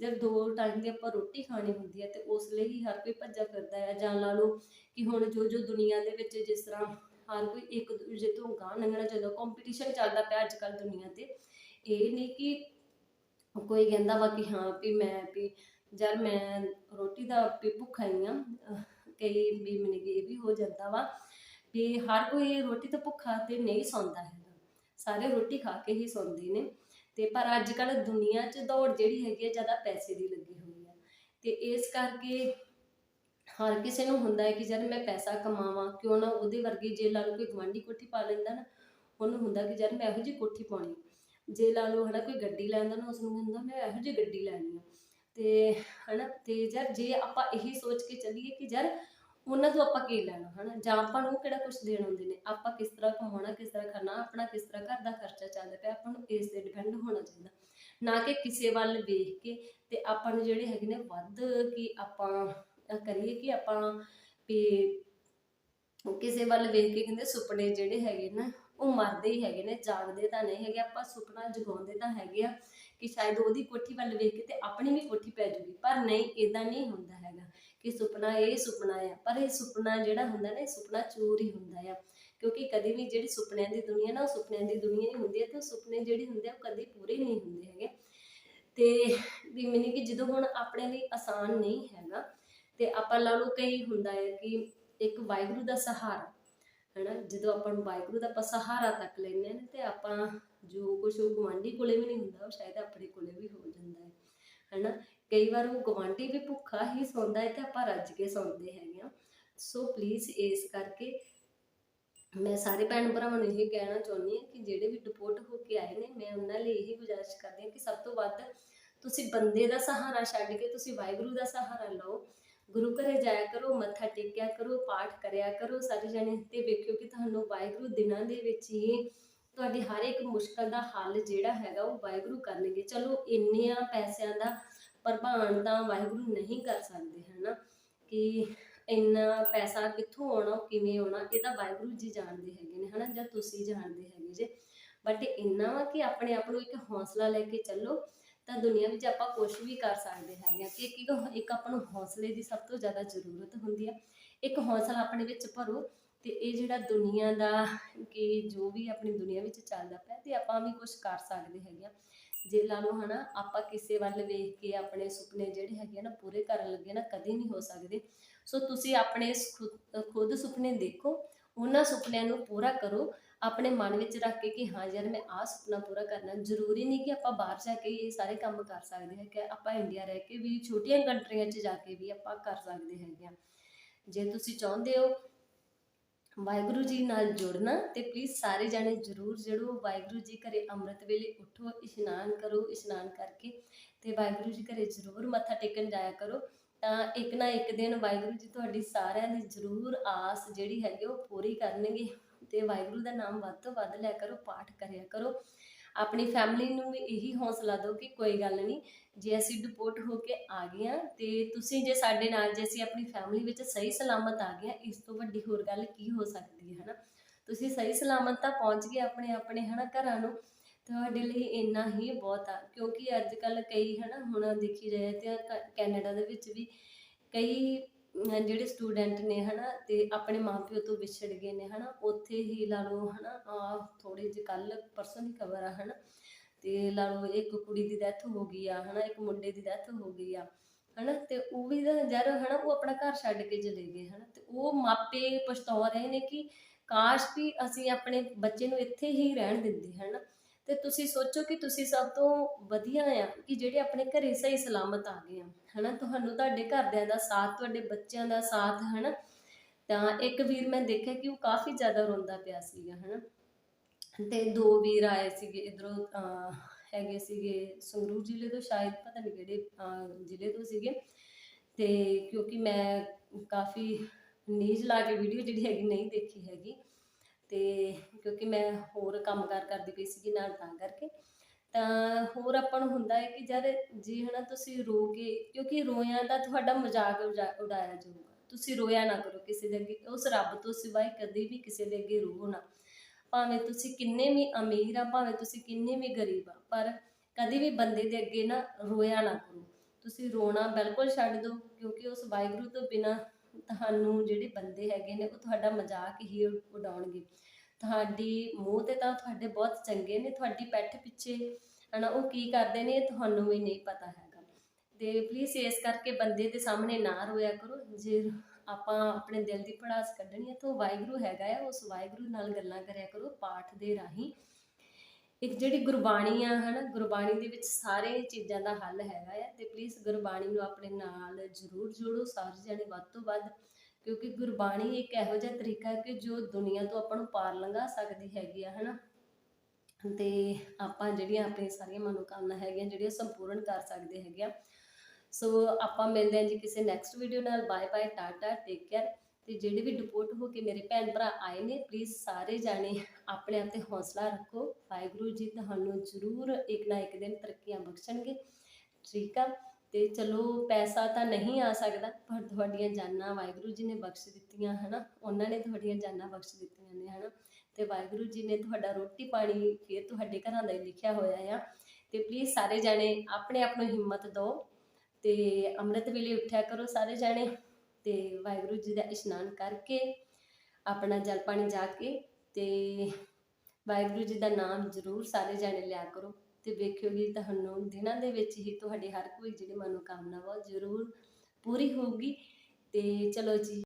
ਜਦ ਦੋ ਟਾਈਮ ਦੀ ਆਪਾਂ ਰੋਟੀ ਖਾਣੀ ਹੁੰਦੀ ਹੈ, ਤੇ ਉਸ ਲਈ ਹੀ ਹਰ ਕੋਈ ਭੱਜਾ ਕਰਦਾ ਹੈ। ਜਾਂ ਲਾ ਲਓ ਕਿ ਹੁਣ ਜੋ ਜੋ ਦੁਨੀਆ ਦੇ ਵਿੱਚ ਜਿਸ ਤਰ੍ਹਾਂ ਹਰ ਕੋਈ ਇੱਕ ਦੂਜੇ ਤੋਂ ਗਾਂ ਲੰਘਣਾ ਚਾਹੁੰਦਾ ਕੰਪੀਟੀਸ਼ਨ ਚੱਲਦਾ ਪਿਆ ਅੱਜ ਕੱਲ ਦੁਨੀਆ ਤੇ, ਇਹ ਨਹੀਂ ਕਿ ਕੋਈ ਕਹਿੰਦਾ ਵਾ ਕਿ ਹਾਂ ਵੀ ਮੈਂ ਵੀ ਯਾਰ ਮੈਂ ਰੋਟੀ ਦਾ ਵੀ ਭੁੱਖਾ ਹੀ ਆ, ਕਈ ਵੀ ਮੈਨੂੰ ਇਹ ਵੀ ਹੋ ਜਾਂਦਾ ਵਾ ਵੀ ਹਰ ਕੋਈ ਰੋਟੀ ਤੋਂ ਭੁੱਖਾ ਤੇ ਨਹੀਂ ਸੌਂਦਾ ਹੈਗਾ। ਸਾਰੇ ਰੋਟੀ ਖਾ ਕੇ ਹੀ ਸੌਂਦੇ ਨੇ ਤੇ ਪਰ ਅੱਜ ਕੱਲ ਦੁਨੀਆ 'ਚ ਦੌੜ ਜਿਹੜੀ ਹੈਗੀ ਆ, ਜ਼ਿਆਦਾ ਪੈਸੇ ਦੀ ਲੱਗੀ ਹੋਈ ਆ। ਤੇ ਇਸ ਕਰਕੇ ਹਰ ਕਿਸੇ ਨੂੰ ਹੁੰਦਾ ਹੈ ਕਿ ਜਦ ਮੈਂ ਪੈਸਾ ਕਮਾਵਾਂ, ਕਿਉਂ ਨਾ ਉਹਦੇ ਵਰਗੀ ਜੇ ਲਾ ਲਓ ਕੋਈ ਗਵਾਂਢੀ ਕੋਠੀ ਪਾ ਲੈਂਦਾ ਨਾ, ਉਹਨੂੰ ਹੁੰਦਾ ਕਿ ਜਦ ਮੈਂ ਇਹੋ ਜਿਹੀ ਕੋਠੀ ਪਾਉਣੀ ਜੇ ਲਾ ਲਓ ਹਨਾ ਕੋਈ ਗੱਡੀ ਲੈਂਦਾ ਨਾ ਉਸ ਨੂੰ ਹੁੰਦਾ ਮੈਂ ਇਹੋ ਜਿਹੀ ਗੱਡੀ ਲੈਣੀ ਆ ਤੇ ਹਨਾ, ਤੇ ਯਾਰ ਜੇ ਆਪਾਂ ਇਹੀ ਸੋਚ ਕੇ ਚੱਲੀਏ ਕਿ ਯਾਰ ਉਹਨਾਂ ਤੋਂ ਆਪਾਂ ਕੀ ਲੈਣਾ ਹਨਾ, ਜਾਂ ਆਪਾਂ ਨੂੰ ਕਿਹੜਾ ਕੁਝ ਦੇਣ ਹੁੰਦੇ ਨੇ, ਆਪਾਂ ਕਿਸ ਤਰ੍ਹਾਂ ਕਮਾਉਣਾ, ਕਿਸ ਤਰ੍ਹਾਂ ਖਾਣਾ ਆਪਣਾ ਕਿਸ ਤਰ੍ਹਾਂ ਘਰ ਦਾ ਖਰਚਾ ਚੱਲਦਾ ਪਿਆ, ਆਪਾਂ ਨੂੰ ਇਸ ਤੇ ਡਿਪੈਂਡ ਹੋਣਾ ਚਾਹੀਦਾ। ਨਾ ਕਿ ਕਿਸੇ ਵੱਲ ਵੇਖ ਕੇ ਤੇ ਆਪਾਂ ਨੂੰ ਜਿਹੜੇ ਹੈਗੇ ਨੇ ਵੱਧ ਕਿ ਆਪਾਂ ਕਰੀਏ ਕਿ ਆਪਾਂ ਵੀ ਕਿਸੇ ਵੱਲ ਵੇਖ ਕੇ ਕਹਿੰਦੇ ਸੁਪਨੇ ਜਿਹੜੇ ਹੈਗੇ ਨਾ, ਉਹ ਮਰਦੇ ਹੀ ਹੈਗੇ ਨੇ, ਜਾਗਦੇ ਤਾਂ ਨਹੀਂ ਹੈਗੇ, ਆਪਾਂ ਸੁਪਨਾ ਜਗਾਉਂਦੇ ਤਾਂ ਹੈਗੇ ਆ ਕਿ ਸ਼ਾਇਦ ਉਹਦੀ ਕੋਠੀ ਵੱਲ ਵੇਖ ਕੇ ਤੇ ਆਪਣੀ ਵੀ ਕੋਠੀ ਪੈ ਜੂਗੀ, ਪਰ ਨਹੀਂ ਇਦਾਂ ਨਹੀਂ ਹੁੰਦਾ ਹੈਗਾ ਕਿ ਸੁਪਨਾ ਇਹ ਸੁਪਨਾ ਆ, ਪਰ ਇਹ ਸੁਪਨਾ ਜਿਹੜਾ ਹੁੰਦਾ ਨਾ, ਇਹ ਸੁਪਨਾ ਚੂਰ ਹੀ ਹੁੰਦਾ ਆ, ਕਿਉਂਕਿ ਕਦੇ ਵੀ ਜਿਹੜੀ ਸੁਪਨਿਆਂ ਦੀ ਦੁਨੀਆ ਨਾ, ਉਹ ਸੁਪਨਿਆਂ ਦੀ ਦੁਨੀਆ ਨਹੀਂ ਹੁੰਦੀ ਤੇ ਉਹ ਸੁਪਨੇ ਜਿਹੜੇ ਹੁੰਦੇ ਆ, ਉਹ ਕਦੇ ਪੂਰੇ ਨਹੀਂ ਹੁੰਦੇ ਹੈਗੇ। ਤੇ ਵੀ ਮੈਨੂੰ ਕਿ ਜਦੋਂ ਹੁਣ ਆਪਣੇ ਲਈ ਆਸਾਨ ਨਹੀਂ ਹੈਗਾ ਤੇ ਆਪਾਂ ਲਾ ਲਓ ਕਈ ਹੁੰਦਾ ਹੈ ਕਿ ਇੱਕ ਵਾਹਿਗੁਰੂ ਦਾ ਸਹਾਰਾ, ਹੈਨਾ, ਜਦੋਂ ਆਪਾਂ ਨੂੰ ਵਾਹਿਗੁਰੂ ਦਾ ਆਪਾਂ ਸਹਾਰਾ ਤੱਕ ਲੈਂਦੇ ਨੇ ਤੇ ਆਪਾਂ ਜੋ ਕੁਝ ਉਹ ਗਵਾਂਢੀ ਕੋਲੇ ਵੀ ਨਹੀਂ ਹੁੰਦਾ, ਉਹ ਸ਼ਾਇਦ ਆਪਣੇ ਕੋਲੇ ਵੀ ਹੋ ਜਾਂਦਾ ਹੈ, ਹੈਨਾ। ਕਈ ਵਾਰ ਉਹ ਗਵਾਂਢੀ ਵੀ ਭੁੱਖਾ ਹੀ ਸੌਂਦਾ ਹੈ ਤੇ ਆਪਾਂ ਰੱਜ ਕੇ ਸੌਂਦੇ ਹੈਗੇ ਆ ਸੋ ਪਲੀਜ਼ ਇਸ ਕਰਕੇ ਮੈਂ ਸਾਰੇ ਭੈਣ ਭਰਾਵਾਂ ਨੂੰ ਇਹ ਕਹਿਣਾ ਚਾਹੁੰਦੀ ਹਾਂ ਕਿ ਜਿਹੜੇ ਵੀ ਡਿਪੋਰਟ ਹੋ ਕੇ ਆਏ ਨੇ, ਮੈਂ ਉਹਨਾਂ ਲਈ ਇਹ ਗੁਜ਼ਾਰਿਸ਼ ਕਰਦੀ ਹਾਂ ਕਿ ਸਭ ਤੋਂ ਵੱਧ ਤੁਸੀਂ ਬੰਦੇ ਦਾ ਸਹਾਰਾ ਛੱਡ ਕੇ ਤੁਸੀਂ ਵਾਹਿਗੁਰੂ ਦਾ ਸਹਾਰਾ ਲਓ। ਗੁਰੂ ਘਰੇ ਜਾਇਆ ਕਰੋ, ਮੱਥਾ ਟੇਕਿਆ ਕਰੋ, ਪਾਠ ਕਰਿਆ ਕਰੋ, ਸਾਰੇ ਜਣੇ ਤੇ ਵੇਖਿਓ ਕਿ ਤੁਹਾਨੂੰ ਵਾਹਿਗੁਰੂ ਦਿਨਾਂ ਦੇ ਵਿੱਚ ਹੀ ਤੁਹਾਡੀ ਹਰ ਇੱਕ ਮੁਸ਼ਕਲ ਦਾ ਹੱਲ ਜਿਹੜਾ ਹੈਗਾ ਉਹ ਵਾਹਿਗੁਰੂ ਕਰਨਗੇ। ਚਲੋ, ਇੰਨਿਆਂ ਪੈਸਿਆਂ ਦਾ ਪ੍ਰਭਾਨ ਤਾਂ ਵਾਹਿਗੁਰੂ ਨਹੀਂ ਕਰ ਸਕਦੇ, ਹਨਾ? ਕਿ ਇੰਨਾ ਪੈਸਾ ਕਿੱਥੋਂ ਆਉਣਾ, ਕਿਵੇਂ ਆਉਣਾ, ਇਹ ਤਾਂ ਵਾਹਿਗੁਰੂ ਜੀ ਜਾਣਦੇ ਹੈਗੇ ਨੇ, ਹਨਾ? ਜਾਂ ਤੁਸੀਂ ਜਾਣਦੇ ਹੈਗੇ ਜੇ। ਬਟ ਇੰਨਾ ਵਾ ਕਿ ਆਪਣੇ ਆਪ ਨੂੰ ਇੱਕ ਹੌਸਲਾ ਲੈ ਕੇ ਚੱਲੋ ਤਾਂ ਦੁਨੀਆ ਵਿੱਚ ਆਪਾਂ ਕੁਝ ਵੀ ਕਰ ਸਕਦੇ ਹੈਗੇ ਆ ਕਿ ਇੱਕ ਇੱਕ ਆਪਾਂ ਨੂੰ ਹੌਸਲੇ ਦੀ ਸਭ ਤੋਂ ਜ਼ਿਆਦਾ ਜ਼ਰੂਰਤ ਹੁੰਦੀ ਆ। ਇੱਕ ਹੌਸਲਾ ਆਪਣੇ ਵਿੱਚ ਭਰੋ ਤੇ ਇਹ ਜਿਹੜਾ ਦੁਨੀਆ ਦਾ ਕਿ ਜੋ ਵੀ ਆਪਣੀ ਦੁਨੀਆ ਵਿੱਚ ਚੱਲਦਾ ਪਿਆ ਤੇ ਆਪਾਂ ਵੀ ਕੁਝ ਕਰ ਸਕਦੇ ਹੈਗੇ ਆ ਜੇ ਲਾ ਲਓ ਹਨਾ ਆਪਾਂ ਕਿਸੇ ਵੱਲ ਵੇਖ ਕੇ ਆਪਣੇ ਸੁਪਨੇ ਜਿਹੜੇ ਹੈਗੇ ਆ ਨਾ ਪੂਰੇ ਕਰਨ ਲੱਗੇ ਨਾ ਕਦੇ ਨਹੀਂ ਹੋ ਸਕਦੇ। ਸੋ ਤੁਸੀਂ ਆਪਣੇ ਖੁਦ ਖੁਦ ਸੁਪਨੇ ਦੇਖੋ, ਉਹਨਾਂ ਸੁਪਨਿਆਂ ਨੂੰ ਪੂਰਾ ਕਰੋ ਆਪਣੇ ਮਨ ਵਿੱਚ ਰੱਖ ਕੇ ਕਿ ਹਾਂ ਯਾਰ ਮੈਂ ਆਹ ਸੁਪਨਾ ਪੂਰਾ ਕਰਨਾ, ਜ਼ਰੂਰੀ ਨਹੀਂ ਕਿ ਆਪਾਂ ਬਾਹਰ ਜਾ ਕੇ ਇਹ ਸਾਰੇ ਕੰਮ ਕਰ ਸਕਦੇ ਹਾਂ ਕਿ ਆਪਾਂ ਇੰਡੀਆ ਰਹਿ ਕੇ ਵੀ ਛੋਟੀਆਂ ਕੰਟਰੀਆਂ 'ਚ ਜਾ ਕੇ ਵੀ ਆਪਾਂ ਕਰ ਸਕਦੇ ਹੈਗੇ ਆ। ਜੇ ਤੁਸੀਂ ਚਾਹੁੰਦੇ ਹੋ ਵਾਹਿਗੁਰੂ ਜੀ ਨਾਲ ਜੁੜਨਾ, ਤੇ ਪਲੀਜ਼ ਸਾਰੇ ਜਾਣੇ ਜਰੂਰ ਜੜੋ, ਵਾਹਿਗੁਰੂ ਜੀ ਘਰੇ ਅੰਮ੍ਰਿਤ ਵੇਲੇ ਉਠੋ, ਇਸ਼ਨਾਨ ਕਰੋ, ਇਸ਼ਨਾਨ ਕਰਕੇ ਤੇ ਵਾਹਿਗੁਰੂ ਜੀ ਘਰੇ ਜਰੂਰ ਮੱਥਾ ਟੇਕਣ ਜਾਇਆ ਕਰੋ। ਤਾਂ ਇੱਕ ਨਾ ਇੱਕ ਦਿਨ ਵਾਹਿਗੁਰੂ ਜੀ ਤੁਹਾਡੀ ਸਾਰਿਆਂ ਦੀ ਜਰੂਰ ਆਸ ਜਿਹੜੀ ਹੈਗੀ ਉਹ ਪੂਰੀ ਕਰਨਗੇ। ਤੇ ਵਾਹਿਗੁਰੂ ਦਾ ਨਾਮ ਵੱਧ ਤੋਂ ਵੱਧ ਲਿਆ ਕਰੋ, ਪਾਠ ਕਰਿਆ ਕਰੋ। ਆਪਣੀ ਫੈਮਿਲੀ ਨੂੰ ਵੀ ਇਹੀ ਹੌਸਲਾ ਦਿਓ ਕਿ ਕੋਈ ਗੱਲ ਨਹੀਂ, ਜੇ ਅਸੀਂ ਡਿਪੋਰਟ ਹੋ ਕੇ ਆ ਗਏ ਹਾਂ, ਤੇ ਤੁਸੀਂ ਜੇ ਸਾਡੇ ਨਾਲ, ਜੇ ਅਸੀਂ ਆਪਣੀ ਫੈਮਿਲੀ ਵਿੱਚ ਸਹੀ ਸਲਾਮਤ ਆ ਗਏ ਹਾਂ, ਇਸ ਤੋਂ ਵੱਡੀ ਹੋਰ ਗੱਲ ਕੀ ਹੋ ਸਕਦੀ ਹੈ, ਹਨਾ? ਤੁਸੀਂ ਸਹੀ ਸਲਾਮਤ ਤਾਂ ਪਹੁੰਚ ਗਏ ਆਪਣੇ ਆਪਣੇ, ਹਨਾ, ਘਰਾਂ ਨੂੰ। ਤੁਹਾਡੇ ਲਈ ਇੰਨਾ ਹੀ ਬਹੁਤ ਆ, ਕਿਉਂਕਿ ਅੱਜ ਕੱਲ ਕਈ, ਹਨਾ, ਹੁਣ ਦੇਖੀ ਜਾਏ ਤੇ ਕੈਨੇਡਾ ਦੇ ਵਿੱਚ ਵੀ ਕਈ ਜਿਹੜੇ ਸਟੂਡੈਂਟ ਨੇ ਹਨਾ ਤੇ ਆਪਣੇ ਮਾਪਿਓ ਤੋਂ ਵਿਛੜ ਗਏ ਨੇ ਹਨਾ, ਉੱਥੇ ਹੀ ਲਾ ਲਓ ਹਨਾ ਆ ਥੋੜੇ ਜਿਹੇ ਕੱਲ ਪਰਸੋਂ ਦੀ ਖਬਰ ਆ ਹਨਾ, ਤੇ ਲਾ ਲਓ ਇੱਕ ਕੁੜੀ ਦੀ ਡੈਥ ਹੋ ਗਈ ਆ ਹਨਾ, ਇੱਕ ਮੁੰਡੇ ਦੀ ਡੈਥ ਹੋ ਗਈ ਆ ਹਨਾ, ਤੇ ਉਹ ਵੀ ਤਾਂ ਯਾਰ ਹਨਾ, ਉਹ ਆਪਣਾ ਘਰ ਛੱਡ ਕੇ ਚਲੇ ਗਏ ਹਨਾ, ਤੇ ਉਹ ਮਾਪੇ ਪਛਤਾ ਰਹੇ ਨੇ ਕਿ ਕਾਸ਼ ਵੀ ਅਸੀਂ ਆਪਣੇ ਬੱਚੇ ਨੂੰ ਇੱਥੇ ਹੀ ਰਹਿਣ ਦਿੰਦੇ ਹਨਾ ਤੇ ਤੁਸੀਂ ਸੋਚੋ ਕਿ ਤੁਸੀਂ ਸਭ ਤੋਂ ਵਧੀਆ ਆ ਕਿ ਜਿਹੜੇ ਆਪਣੇ ਘਰੇ ਸਹੀ ਸਲਾਮਤ ਆ ਗਏ ਆ, ਹਨਾ? ਤੁਹਾਨੂੰ ਤੁਹਾਡੇ ਘਰਦਿਆਂ ਦਾ ਸਾਥ, ਤੁਹਾਡੇ ਬੱਚਿਆਂ ਦਾ ਸਾਥ, ਹਨਾ? ਤਾਂ ਇੱਕ ਵੀਰ ਮੈਂ ਦੇਖਿਆ ਕਿ ਉਹ ਕਾਫੀ ਜ਼ਿਆਦਾ ਰੋਂਦਾ ਪਿਆ ਸੀਗਾ, ਹਨਾ? ਤੇ ਦੋ ਵੀਰ ਆਏ ਸੀਗੇ ਇਧਰੋਂ ਹੈਗੇ ਸੀਗੇ ਸੰਗਰੂਰ ਜ਼ਿਲ੍ਹੇ ਤੋਂ, ਸ਼ਾਇਦ ਪਤਾ ਨਹੀਂ ਕਿਹੜੇ ਜ਼ਿਲ੍ਹੇ ਤੋਂ ਸੀਗੇ। ਤੇ ਕਿਉਂਕਿ ਮੈਂ ਕਾਫੀ ਨੀਜ ਲਾ ਕੇ ਵੀਡੀਓ ਜਿਹੜੀ ਹੈਗੀ ਨਹੀਂ ਦੇਖੀ ਹੈਗੀ। ਤੇ ਕਿਉਂਕਿ ਮੈਂ ਹੋਰ ਕੰਮਕਾਰ ਕਰਦੀ ਪਈ ਸੀਗੀ ਨਾਲ ਤਾਂ ਕਰਕੇ, ਤਾਂ ਹੋਰ ਆਪਾਂ ਨੂੰ ਹੁੰਦਾ ਹੈ ਕਿ ਜਦ ਜੀ ਹਨਾ ਤੁਸੀਂ ਰੋਗੇ ਕਿਉਂਕਿ ਰੋਇਆਂ ਦਾ ਤੁਹਾਡਾ ਮਜ਼ਾਕ ਉਡਾ- ਉਡਾਇਆ ਜਾਊਗਾ। ਤੁਸੀਂ ਰੋਇਆ ਨਾ ਕਰੋ ਕਿਸੇ ਦੇ ਅੱਗੇ, ਉਸ ਰੱਬ ਤੋਂ ਸਿਵਾਏ ਕਦੇ ਵੀ ਕਿਸੇ ਦੇ ਅੱਗੇ ਰੋ ਨਾ। ਭਾਵੇਂ ਤੁਸੀਂ ਕਿੰਨੇ ਵੀ ਅਮੀਰ ਆ, ਭਾਵੇਂ ਤੁਸੀਂ ਕਿੰਨੇ ਵੀ ਗਰੀਬ ਆ, ਪਰ ਕਦੇ ਵੀ ਬੰਦੇ ਦੇ ਅੱਗੇ ਨਾ ਰੋਇਆ ਨਾ ਕਰੋ। ਤੁਸੀਂ ਰੋਣਾ ਬਿਲਕੁਲ ਛੱਡ ਦਿਓ, ਕਿਉਂਕਿ ਉਸ ਵਾਹਿਗੁਰੂ ਤੋਂ ਬਿਨਾ ਤੁਹਾਨੂੰ ਜਿਹੜੇ ਬੰਦੇ ਹੈਗੇ ਨੇ, ਉਹ ਤੁਹਾਡਾ ਮਜ਼ਾਕ ਹੀ ਉਡਾਉਣਗੇ। ਤੁਹਾਡੀ ਮੂੰਹ ਤੇ ਤਾਂ ਤੁਹਾਡੇ ਬਹੁਤ ਚੰਗੇ ਨੇ, ਤੁਹਾਡੀ ਪੈਠ ਪਿੱਛੇ, ਹਨਾ, ਉਹ ਕੀ ਕਰਦੇ ਨੇ ਤੁਹਾਨੂੰ ਵੀ ਨਹੀਂ ਪਤਾ ਹੈਗਾ। ਤੇ ਪਲੀਜ਼ ਇਸ ਕਰਕੇ ਬੰਦੇ ਦੇ ਸਾਹਮਣੇ ਨਾ ਰੋਇਆ ਕਰੋ। ਜੇ ਆਪਾਂ ਆਪਣੇ ਦਿਲ ਦੀ ਪੜਾਸ ਕੱਢਣੀ ਹੈ ਤਾਂ ਉਹ ਵਾਹਿਗੁਰੂ ਹੈਗਾ ਆ, ਉਸ ਵਾਹਿਗੁਰੂ ਨਾਲ ਗੱਲਾਂ ਕਰਿਆ ਕਰੋ, ਪਾਠ ਦੇ ਰਾਹੀਂ। ਇੱਕ ਜਿਹੜੀ ਗੁਰਬਾਣੀ ਆ, ਹਨਾ, ਗੁਰਬਾਣੀ ਦੇ ਵਿੱਚ ਸਾਰੇ ਚੀਜ਼ਾਂ ਦਾ ਹੱਲ ਹੈਗਾ ਆ ਤੇ ਪਲੀਜ਼ ਗੁਰਬਾਣੀ ਨੂੰ ਆਪਣੇ ਨਾਲ ਜ਼ਰੂਰ ਜੋੜੋ ਸਾਰੇ ਜਣੇ ਵੱਧ ਤੋਂ ਵੱਧ, ਕਿਉਂਕਿ ਗੁਰਬਾਣੀ ਇੱਕ ਇਹੋ ਜਿਹਾ ਤਰੀਕਾ ਹੈ ਕਿ ਜੋ ਦੁਨੀਆ ਤੋਂ ਆਪਾਂ ਨੂੰ ਪਾਰ ਲੰਘਾ ਸਕਦੀ ਹੈਗੀ ਆ, ਹਨਾ। ਤੇ ਆਪਾਂ ਜਿਹੜੀਆਂ ਆਪਣੀਆਂ ਸਾਰੀਆਂ ਮਨੋਕਾਮਨਾ ਹੈਗੀਆਂ, ਜਿਹੜੀਆਂ ਸੰਪੂਰਨ ਕਰ ਸਕਦੇ ਹੈਗੇ ਆ। ਸੋ ਆਪਾਂ ਮਿਲਦੇ ਹਾਂ ਜੀ ਕਿਸੇ ਨੈਕਸਟ ਵੀਡੀਓ ਨਾਲ। Bye bye tata take care ਤੇ ਜਿਹੜੇ ਵੀ ਡਿਪੋਰਟ ਹੋ ਕੇ ਮੇਰੇ ਭੈਣ ਭਰਾ ਆਏ ਨੇ ਪਲੀਜ਼ ਸਾਰੇ ਜਾਣੇ ਆਪਣੇ ਆਪ ਤੇ ਹੌਸਲਾ ਰੱਖੋ। ਵਾਹਿਗੁਰੂ ਜੀ ਤੁਹਾਨੂੰ ਜ਼ਰੂਰ ਇੱਕ ਨਾ ਇੱਕ ਦਿਨ ਤਰੱਕੀਆਂ ਬਖਸ਼ਣਗੇ। ਠੀਕ ਆ? ਤੇ ਚਲੋ, ਪੈਸਾ ਤਾਂ ਨਹੀਂ ਆ ਸਕਦਾ, ਪਰ ਤੁਹਾਡੀਆਂ ਜਾਨਾਂ ਵਾਹਿਗੁਰੂ ਜੀ ਨੇ ਬਖਸ਼ ਦਿੱਤੀਆਂ, ਹਨਾ? ਉਹਨਾਂ ਨੇ ਤੁਹਾਡੀਆਂ ਜਾਨਾਂ ਬਖਸ਼ ਦਿੱਤੀਆਂ ਨੇ, ਹਨਾ? ਤੇ ਵਾਹਿਗੁਰੂ ਜੀ ਨੇ ਤੁਹਾਡਾ ਰੋਟੀ ਪਾਣੀ ਫਿਰ ਤੁਹਾਡੇ ਘਰਾਂ ਦਾ ਹੀ ਲਿਖਿਆ ਹੋਇਆ ਆ। ਤੇ ਪਲੀਜ਼ ਸਾਰੇ ਜਾਣੇ ਆਪਣੇ ਆਪ ਨੂੰ ਹਿੰਮਤ ਦਿਓ। ਤੇ ਅੰਮ੍ਰਿਤ ਵੇਲੇ ਉੱਠਿਆ ਕਰੋ ਸਾਰੇ ਜਾਣੇ। ਤੇ ਵਾਹਿਗੁਰੂ ਜੀ ਦਾ ਇਸ਼ਨਾਨ ਕਰਕੇ ਆਪਣਾ ਜਲ ਪਾਣੀ ਜਾ ਕੇ ਤੇ ਵਾਹਿਗੁਰੂ ਜੀ ਦਾ ਨਾਮ ਜ਼ਰੂਰ ਸਾਰੇ ਜਾਣੇ ਲਿਆ ਕਰੋ ਤੇ ਵੇਖਿਓ ਜੀ ਤੁਹਾਨੂੰ ਦਿਨਾਂ ਦੇ ਵਿੱਚ ਹੀ ਤੁਹਾਡੀ ਹਰ ਕੋਈ ਜਿਹੜੀ ਮਨੋਕਾਮਨਾ ਵਾ ਉਹ ਜ਼ਰੂਰ ਪੂਰੀ ਹੋਊਗੀ ਤੇ ਚਲੋ ਜੀ।